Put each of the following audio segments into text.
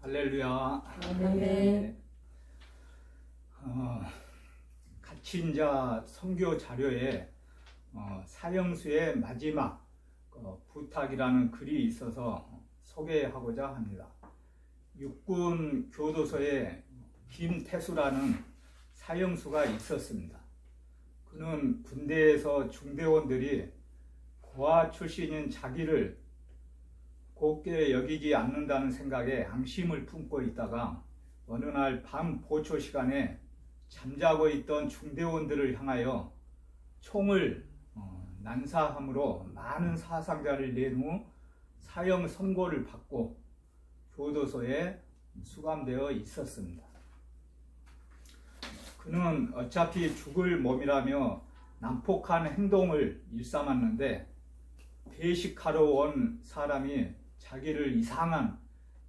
할렐루야. 아멘. 어, 갇힌자 선교 자료에 어, 사형수의 마지막 어, 부탁이라는 글이 있어서 소개하고자 합니다. 육군 교도소에 김태수라는 사형수가 있었습니다. 그는 군대에서 중대원들이 고아 출신인 자기를 곱게 여기지 않는다는 생각에 앙심을 품고 있다가 어느 날 밤 보초 시간에 잠자고 있던 중대원들을 향하여 총을 어, 난사함으로 많은 사상자를 낸 후 사형 선고를 받고 교도소에 수감되어 있었습니다. 그는 어차피 죽을 몸이라며 난폭한 행동을 일삼았는데 배식하러 온 사람이 자기를 이상한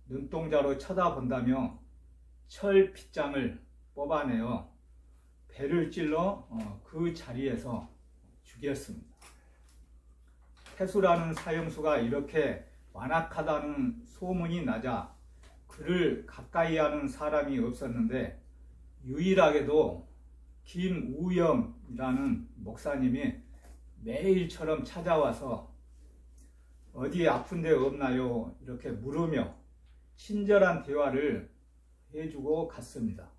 눈동자로 쳐다본다며 철 빗장을 뽑아내어 배를 찔러 어, 그 자리에서 죽였습니다. 태수라는 사형수가 이렇게 완악하다는 소문이 나자 그를 가까이 하는 사람이 없었는데 유일하게도 김우영이라는 목사님이 매일처럼 찾아와서 어디 아픈 데 없나요? 이렇게 물으며 친절한 대화를 해주고 갔습니다.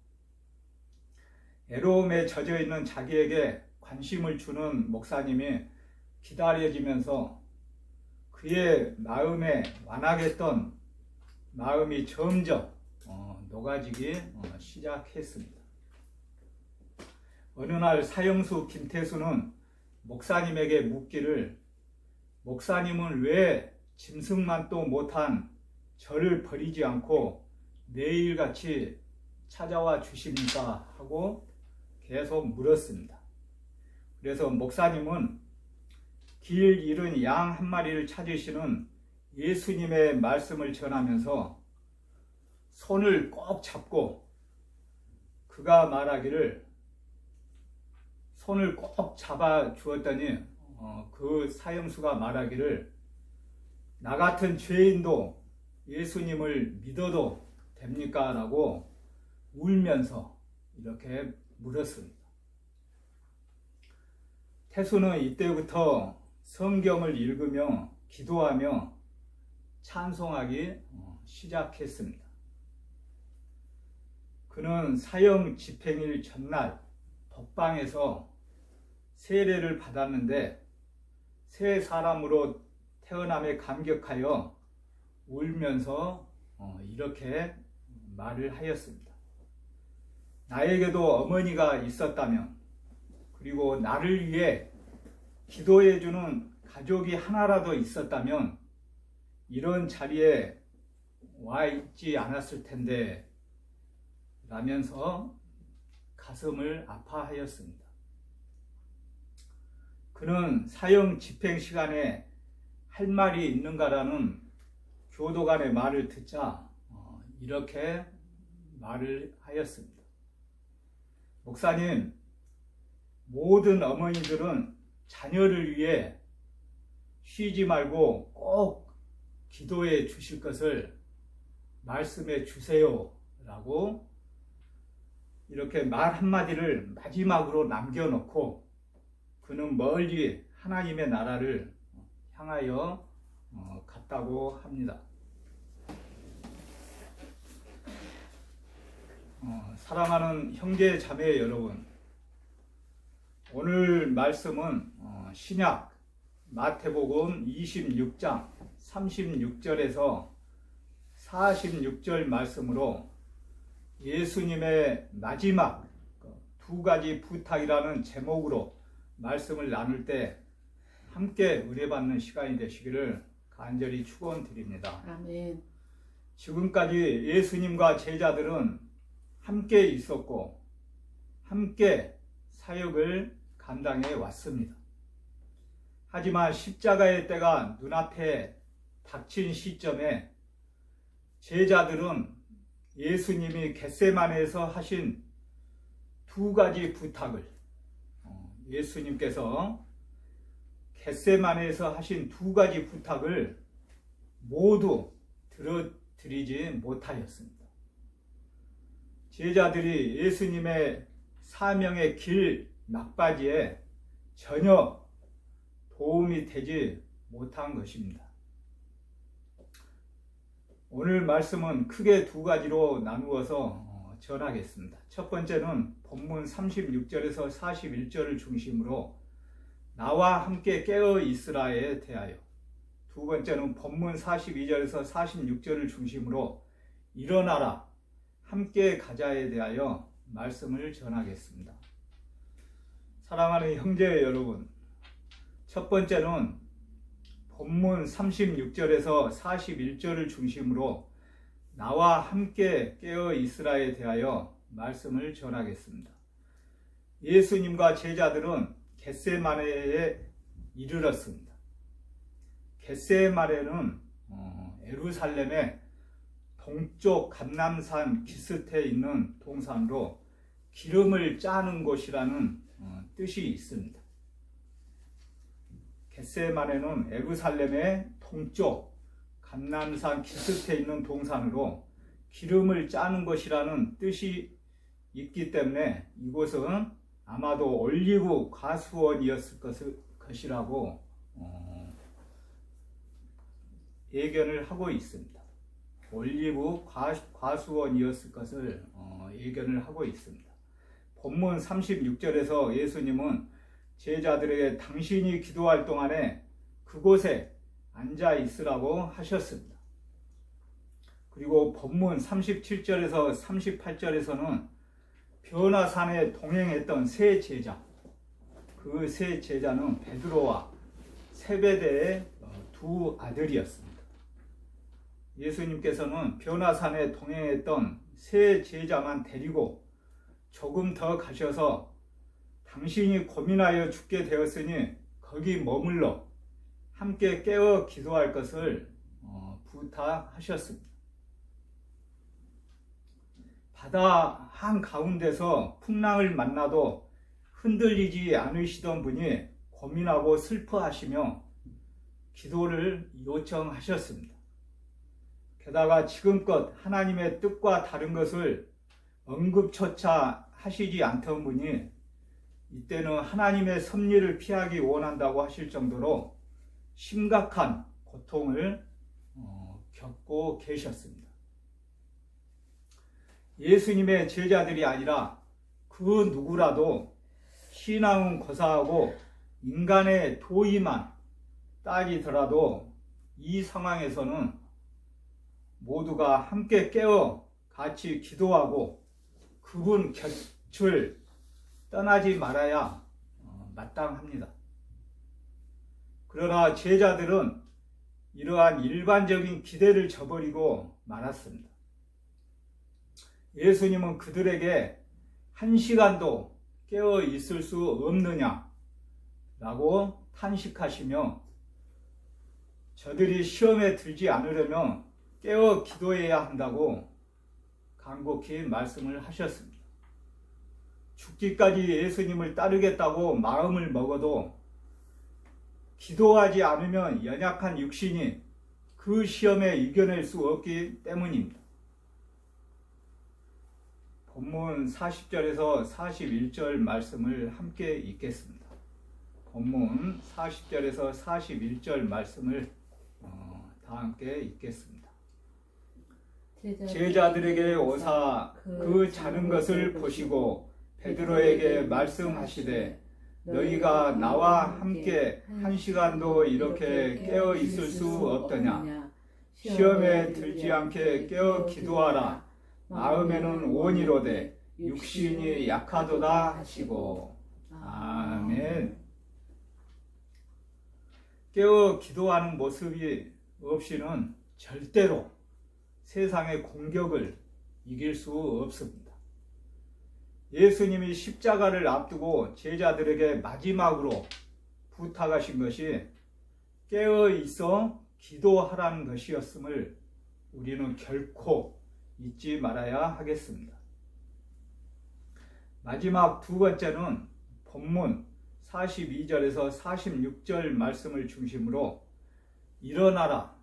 애로움에 젖어 있는 자기에게 관심을 주는 목사님이 기다려지면서 그의 마음에 완악했던 마음이 점점 어, 녹아지기 어, 시작했습니다. 어느 날 사형수 김태수는 목사님에게 묻기를 목사님은 왜 짐승만도 못한 저를 버리지 않고 매일같이 찾아와 주십니까? 하고 계속 물었습니다. 그래서 목사님은 길 잃은 양 한 마리를 찾으시는 예수님의 말씀을 전하면서 손을 꼭 잡고 그가 말하기를 손을 꼭 잡아 주었더니 어, 그 사형수가 말하기를 나 같은 죄인도 예수님을 믿어도 됩니까? 라고 울면서 이렇게 물었습니다. 태수는 이때부터 성경을 읽으며 기도하며 찬송하기 어, 시작했습니다. 그는 사형 집행일 전날 법방에서 세례를 받았는데 새 사람으로 태어남에 감격하여 울면서 어, 이렇게 말을 하였습니다. 나에게도 어머니가 있었다면 그리고 나를 위해 기도해주는 가족이 하나라도 있었다면 이런 자리에 와 있지 않았을 텐데 라면서 가슴을 아파하였습니다. 그는 사형 집행 시간에 할 말이 있는가라는 교도관의 말을 듣자 어, 이렇게 말을 하였습니다. 목사님, 모든 어머니들은 자녀를 위해 쉬지 말고 꼭 기도해 주실 것을 말씀해 주세요. 라고 이렇게 말 한마디를 마지막으로 남겨놓고 그는 멀리 하나님의 나라를 향하여 어, 갔다고 합니다. 어, 사랑하는 형제 자매 여러분, 오늘 말씀은 어, 신약 마태복음 26장 36절에서 46절 말씀으로 예수님의 마지막 두 가지 부탁이라는 제목으로 말씀을 나눌 때 함께 은혜 받는 시간이 되시기를 간절히 축원드립니다. 아멘. 지금까지 예수님과 제자들은 함께 있었고 함께 사역을 감당해 왔습니다. 하지만 십자가의 때가 눈앞에 닥친 시점에 제자들은 예수님이 겟세만에서 하신 두 가지 부탁을 어, 예수님께서 겟세만에서 하신 두 가지 부탁을 모두 들어 드리지 못하였습니다. 제자들이 예수님의 사명의 길 막바지에 전혀 도움이 되지 못한 것입니다. 오늘 말씀은 크게 두 가지로 나누어서 어, 전하겠습니다. 첫 번째는 본문 36절에서 41절을 중심으로 나와 함께 깨어 있으라에 대하여 두 번째는 본문 42절에서 46절을 중심으로 일어나라 함께 가자에 대하여 말씀을 전하겠습니다. 사랑하는 형제 여러분, 첫 번째는 본문 36절에서 41절을 중심으로 나와 함께 깨어 있으라에 대하여 말씀을 전하겠습니다. 예수님과 제자들은 겟세마네에 이르렀습니다. 겟세마네는 어, 에루살렘의 동쪽 감남산 기슭에 있는 동산으로 기름을 짜는 곳이라는 어, 뜻이 있습니다. 겟세마네는 에루살렘의 동쪽 감남산 기슭에 있는 동산으로 기름을 짜는 것이라는 뜻이 있기 때문에 이곳은 아마도 올리브 과수원이었을 것이라고 어, 예견을 하고 있습니다. 올리브 과, 수원이었을 것을 어, 예견을 하고 있습니다. 본문 36절에서 예수님은 제자들에게 당신이 기도할 동안에 그곳에 앉아 있으라고 하셨습니다. 그리고 본문 37절에서 38절에서는 변화산에 동행했던 세 제자, 그 세 제자는 베드로와 세베대의 어, 두 아들이었습니다. 예수님께서는 변화산에 동행했던 세 제자만 데리고 조금 더 가셔서 당신이 고민하여 죽게 되었으니 거기 머물러 함께 깨어 기도할 것을 어, 부탁하셨습니다. 바다 한 가운데서 풍랑을 만나도 흔들리지 않으시던 분이 고민하고 슬퍼하시며 기도를 요청하셨습니다. 게다가 지금껏 하나님의 뜻과 다른 것을 언급조차 하시지 않던 분이 이때는 하나님의 섭리를 피하기 원한다고 하실 정도로 심각한 고통을 어, 겪고 계셨습니다. 예수님의 제자들이 아니라 그 누구라도 신앙은 고사하고 인간의 도의만 따지더라도 이 상황에서는 모두가 함께 깨어 같이 기도하고 그분 곁을 떠나지 말아야 어, 마땅합니다. 그러나 제자들은 이러한 일반적인 기대를 저버리고 말았습니다. 예수님은 그들에게 한 시간도 깨어 있을 수 없느냐? 라고 탄식하시며 저들이 시험에 들지 않으려면 깨어 기도해야 한다고 간곡히 말씀을 하셨습니다. 죽기까지 예수님을 따르겠다고 마음을 먹어도 기도하지 않으면 연약한 육신이 그 시험에 이겨낼 수 없기 때문입니다. 본문 40절에서 41절 말씀을 함께 읽겠습니다. 본문 40절에서 41절 말씀을 어, 다 함께 읽겠습니다. 제자들에게 오사 그 자는 것을 보시고 베드로에게 말씀하시되 너희가 나와 함께 한 시간도 이렇게 깨어 있을 수 없더냐? 시험에 들지 않게 깨어 기도하라. 마음에는 원이로되 육신이 약하도다 하시고. 아멘. 깨어 기도하는 모습이 없이는 절대로 세상의 공격을 이길 수 없습니다. 예수님이 십자가를 앞두고 제자들에게 마지막으로 부탁하신 것이 깨어 있어 기도하라는 것이었음을 우리는 결코 잊지 말아야 하겠습니다. 마지막 두 번째는 본문 42절에서 46절 말씀을 중심으로 일어나라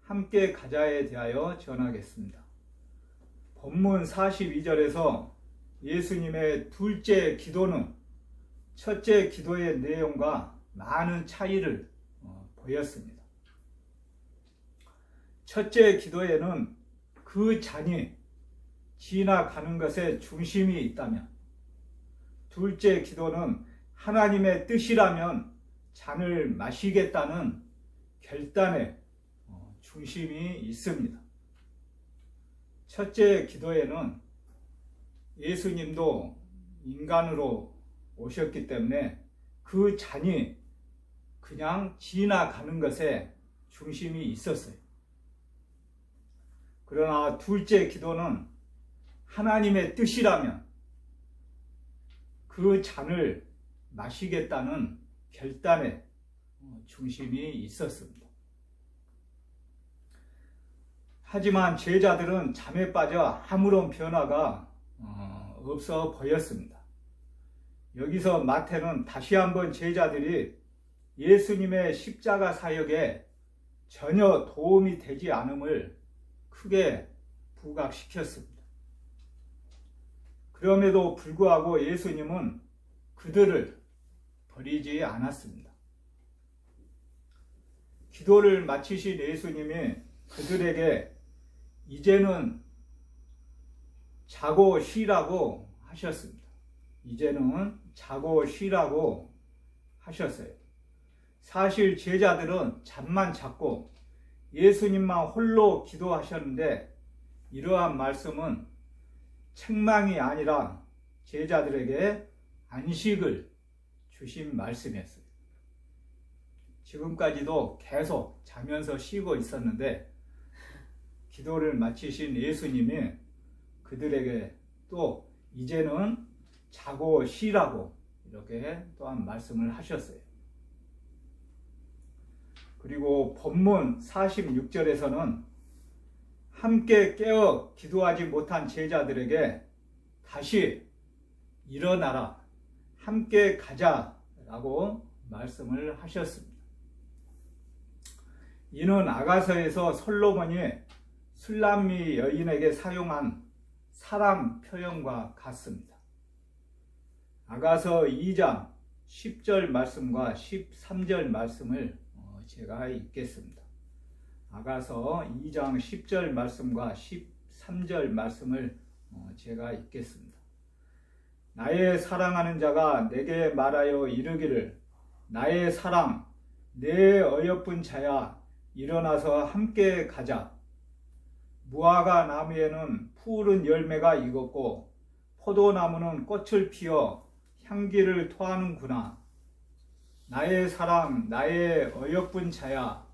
함께 가자에 대하여 전하겠습니다. 본문 42절에서 예수님의 둘째 기도는 첫째 기도의 내용과 많은 차이를 어, 보였습니다. 첫째 기도에는 그 잔이 지나가는 것에 중심이 있다면 둘째 기도는 하나님의 뜻이라면 잔을 마시겠다는 결단에 어, 중심이 있습니다. 첫째 기도에는 예수님도 인간으로 오셨기 때문에 그 잔이 그냥 지나가는 것에 중심이 있었어요. 그러나 둘째 기도는 하나님의 뜻이라면 그 잔을 마시겠다는 결단에 중심이 있었습니다. 하지만 제자들은 잠에 빠져 아무런 변화가 어, 없어 보였습니다. 여기서 마태는 다시 한번 제자들이 예수님의 십자가 사역에 전혀 도움이 되지 않음을 크게 부각시켰습니다. 그럼에도 불구하고 예수님은 그들을 버리지 않았습니다. 기도를 마치신 예수님이 그들에게 이제는 자고 쉬라고 하셨습니다. 이제는 자고 쉬라고 하셨어요. 사실 제자들은 잠만 잤고 예수님만 홀로 기도하셨는데 이러한 말씀은 책망이 아니라 제자들에게 안식을 주신 말씀이었어요. 지금까지도 계속 자면서 쉬고 있었는데 기도를 마치신 예수님이 그들에게 또 이제는 자고 쉬라고 이렇게 또한 말씀을 하셨어요. 그리고 본문 46절에서는 함께 깨어 기도하지 못한 제자들에게 다시 일어나라, 함께 가자 라고 말씀을 하셨습니다. 이는 아가서에서 솔로몬이 술람미 여인에게 사용한 사랑 표현과 같습니다. 아가서 2장 10절 말씀과 13절 말씀을 어, 제가 읽겠습니다. 아가서 2장 10절 말씀과 13절 말씀을 어, 제가 읽겠습니다. 나의 사랑하는 자가 내게 말하여 이르기를 나의 사랑 내 어여쁜 자야 일어나서 함께 가자. 무화과 나무에는 푸른 열매가 익었고 포도나무는 꽃을 피어 향기를 토하는구나. 나의 사랑, 나의 어여쁜 자야,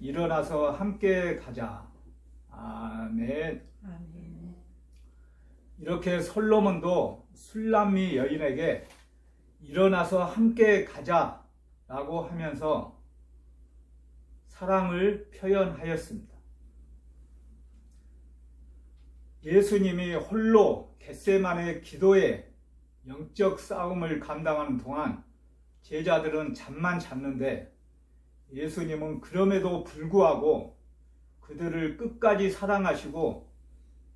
일어나서 함께 가자. 아멘. 아멘. 이렇게 솔로몬도 술람미 여인에게 일어나서 함께 가자 라고 하면서 사랑을 표현하였습니다. 예수님이 홀로 겟세만의 기도에 영적 싸움을 감당하는 동안 제자들은 잠만 잤는데 예수님은 그럼에도 불구하고 그들을 끝까지 사랑하시고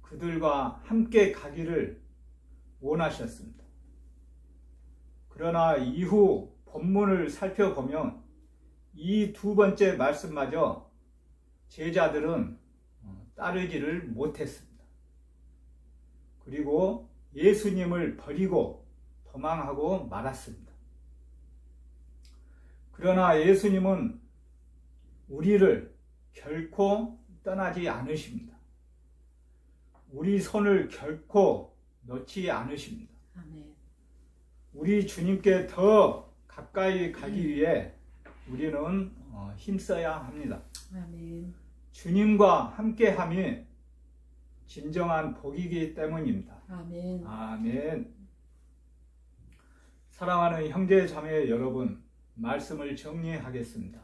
그들과 함께 가기를 원하셨습니다. 그러나 이후 본문을 살펴보면 이 두 번째 말씀마저 제자들은 따르지를 못했습니다. 그리고 예수님을 버리고 도망하고 말았습니다. 그러나 예수님은 우리를 결코 떠나지 않으십니다. 우리 손을 결코 놓지 않으십니다. 우리 주님께 더 가까이 가기 위해 우리는 어, 힘써야 합니다. 주님과 함께함이 진정한 복이기 때문입니다. 아멘. 아멘. 사랑하는 형제 자매 여러분, 말씀을 정리하겠습니다.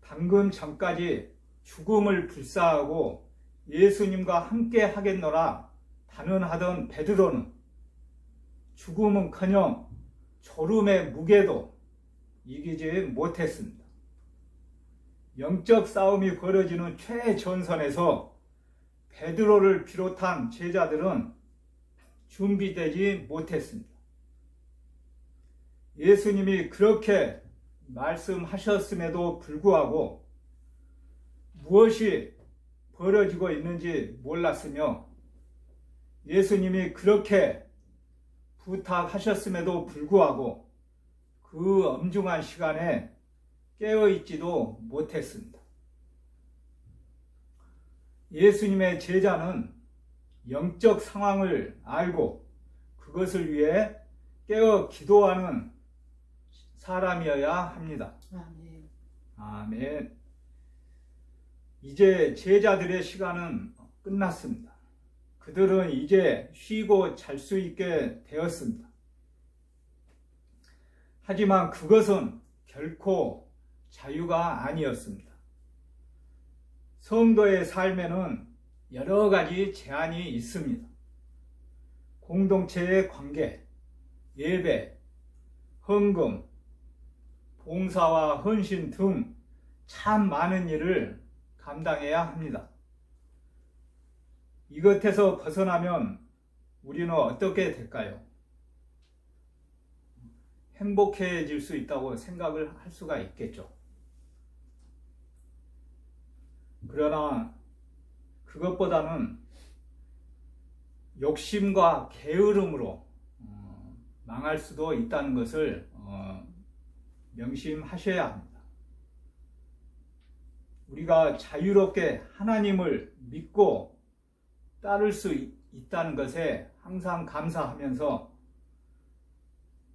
방금 전까지 죽음을 불사하고 예수님과 함께 하겠노라 단언하던 베드로는 죽음은커녕 졸음의 무게도 이기지 못했습니다. 영적 싸움이 벌어지는 최전선에서 베드로를 비롯한 제자들은 준비되지 못했습니다. 예수님이 그렇게 말씀하셨음에도 불구하고 무엇이 벌어지고 있는지 몰랐으며 예수님이 그렇게 부탁하셨음에도 불구하고 그 엄중한 시간에 깨어있지도 못했습니다. 예수님의 제자는 영적 상황을 알고 그것을 위해 깨어 기도하는 사람이어야 합니다. 아멘. 아멘. 이제 제자들의 시간은 끝났습니다. 그들은 이제 쉬고 잘 수 있게 되었습니다. 하지만 그것은 결코 자유가 아니었습니다. 성도의 삶에는 여러 가지 제한이 있습니다. 공동체의 관계, 예배, 헌금, 봉사와 헌신 등 참 많은 일을 감당해야 합니다. 이것에서 벗어나면 우리는 어떻게 될까요? 행복해질 수 있다고 생각을 할 수가 있겠죠. 그러나 그것보다는 욕심과 게으름으로 어, 망할 수도 있다는 것을 어, 명심하셔야 합니다. 우리가 자유롭게 하나님을 믿고 따를 수 있- 있다는 것에 항상 감사하면서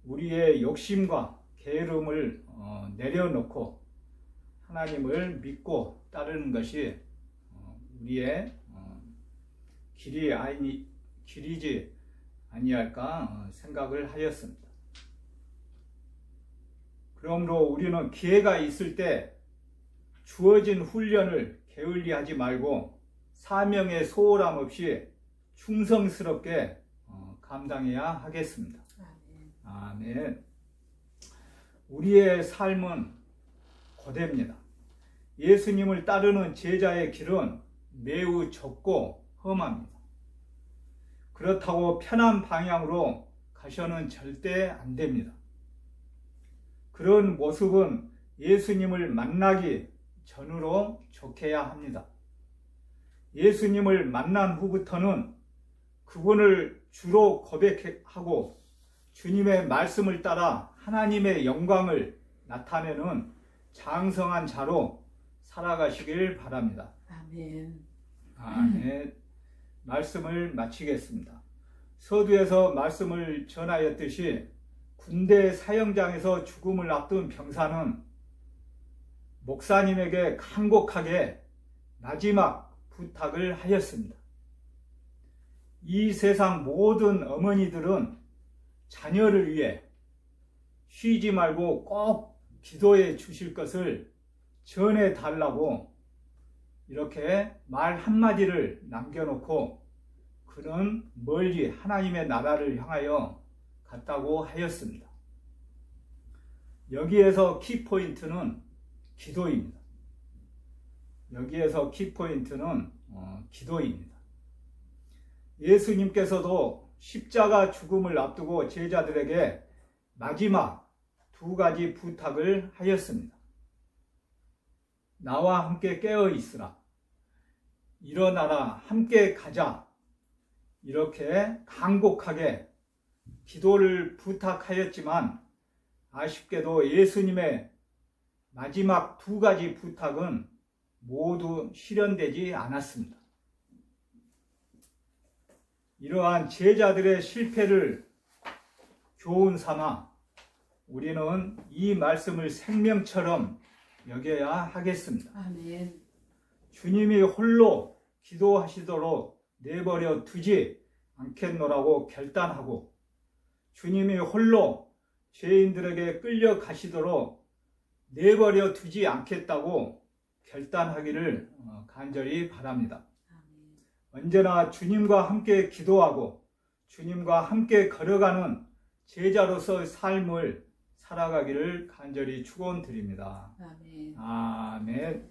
우리의 욕심과 게으름을 어, 내려놓고 하나님을 믿고 따르는 것이 어, 우리의 어, 길이 아니 길이지 아니할까 어, 생각을 하였습니다. 그러므로 우리는 기회가 있을 때 주어진 훈련을 게을리하지 말고 사명의 소홀함 없이 충성스럽게 어, 감당해야 하겠습니다. 아멘. 아멘. 우리의 삶은 고대입니다. 예수님을 따르는 제자의 길은 매우 좁고 험합니다. 그렇다고 편한 방향으로 가셔는 절대 안 됩니다. 그런 모습은 예수님을 만나기 전으로 좋게야 합니다. 예수님을 만난 후부터는 그분을 주로 고백하고 주님의 말씀을 따라 하나님의 영광을 나타내는 장성한 자로 살아가시길 바랍니다. 아멘. 아멘. 말씀을 마치겠습니다. 서두에서 말씀을 전하였듯이 군대 사형장에서 죽음을 앞둔 병사는 목사님에게 간곡하게 마지막 부탁을 하였습니다. 이 세상 모든 어머니들은 자녀를 위해 쉬지 말고 꼭 기도해 주실 것을 전해 달라고 이렇게 말 한마디를 남겨놓고 그는 멀리 하나님의 나라를 향하여 갔다고 하였습니다. 여기에서 키포인트는 기도입니다. 여기에서 키포인트는 어, 기도입니다. 예수님께서도 십자가 죽음을 앞두고 제자들에게 마지막 두 가지 부탁을 하였습니다. 나와 함께 깨어 있으라. 일어나라. 함께 가자. 이렇게 간곡하게 기도를 부탁하였지만 아쉽게도 예수님의 마지막 두 가지 부탁은 모두 실현되지 않았습니다. 이러한 제자들의 실패를 교훈 삼아 우리는 이 말씀을 생명처럼 여겨야 하겠습니다. 아멘. 주님이 홀로 기도하시도록 내버려 두지 않겠노라고 결단하고 주님이 홀로 죄인들에게 끌려가시도록 내버려 두지 않겠다고 결단하기를 어, 간절히 바랍니다. 아멘. 언제나 주님과 함께 기도하고 주님과 함께 걸어가는 제자로서의 삶을 살아가기를 간절히 축원드립니다. 아멘. 아멘.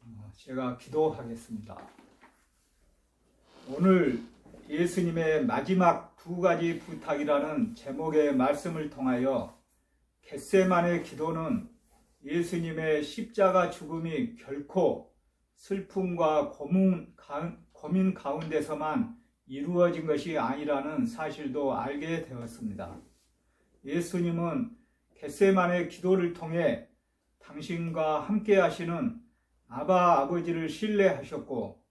아, 제가 기도하겠습니다. 오늘 예수님의 마지막 두 가지 부탁이라는 제목의 말씀을 통하여 겟세만의 기도는 예수님의 십자가 죽음이 결코 슬픔과 고문, 고민 가운데서만 이루어진 것이 아니라는 사실도 알게 되었습니다. 예수님은 겟세만의 기도를 통해 당신과 함께 하시는 아바 아버지를 신뢰하셨고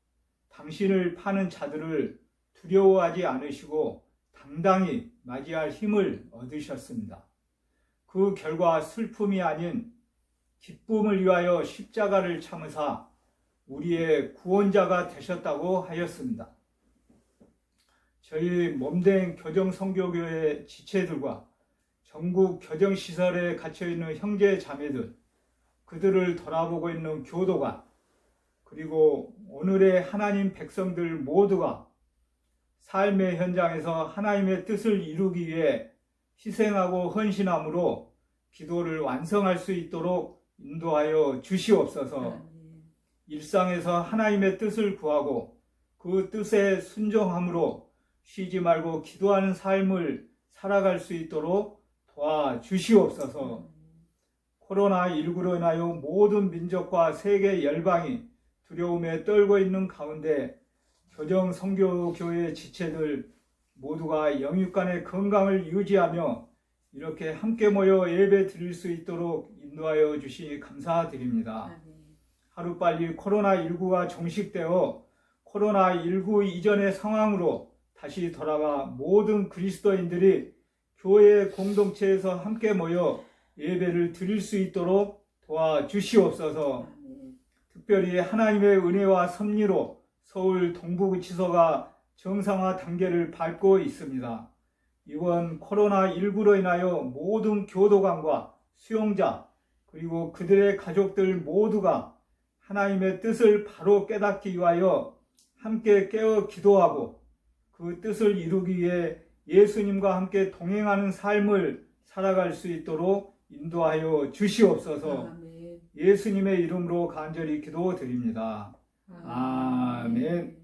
당신을 파는 자들을 두려워하지 않으시고 당당히 맞이할 힘을 얻으셨습니다. 그 결과 슬픔이 아닌 기쁨을 위하여 십자가를 참으사 우리의 구원자가 되셨다고 하였습니다. 저희 몸된 교정 성교교회 지체들과 전국 교정 시설에 갇혀 있는 형제 자매들, 그들을 돌아보고 있는 교도관, 그리고 오늘의 하나님 백성들 모두가 삶의 현장에서 하나님의 뜻을 이루기 위해 희생하고 헌신함으로 기도를 완성할 수 있도록 인도하여 주시옵소서. 일상에서 하나님의 뜻을 구하고 그 뜻에 순종함으로 쉬지 말고 기도하는 삶을 살아갈 수 있도록 도와주시옵소서. 코로나19로 인하여 모든 민족과 세계 열방이 두려움에 떨고 있는 가운데 교정 성교교회 지체들 모두가 영육간의 건강을 유지하며 이렇게 함께 모여 예배 드릴 수 있도록 인도하여 주시 감사드립니다. 하루빨리 코로나19가 종식되어 코로나19 이전의 상황으로 다시 돌아가 모든 그리스도인들이 교회 공동체에서 함께 모여 예배를 드릴 수 있도록 도와주시옵소서. 특별히 하나님의 은혜와 섭리로 서울 동부구치소가 정상화 단계를 밟고 있습니다. 이번 코로나19로 인하여 모든 교도관과 수용자 그리고 그들의 가족들 모두가 하나님의 뜻을 바로 깨닫기 위하여 함께 깨어 기도하고 그 뜻을 이루기 위해 예수님과 함께 동행하는 삶을 살아갈 수 있도록 인도하여 주시옵소서. 아멘. 예수님의 이름으로 간절히 기도드립니다. 아멘.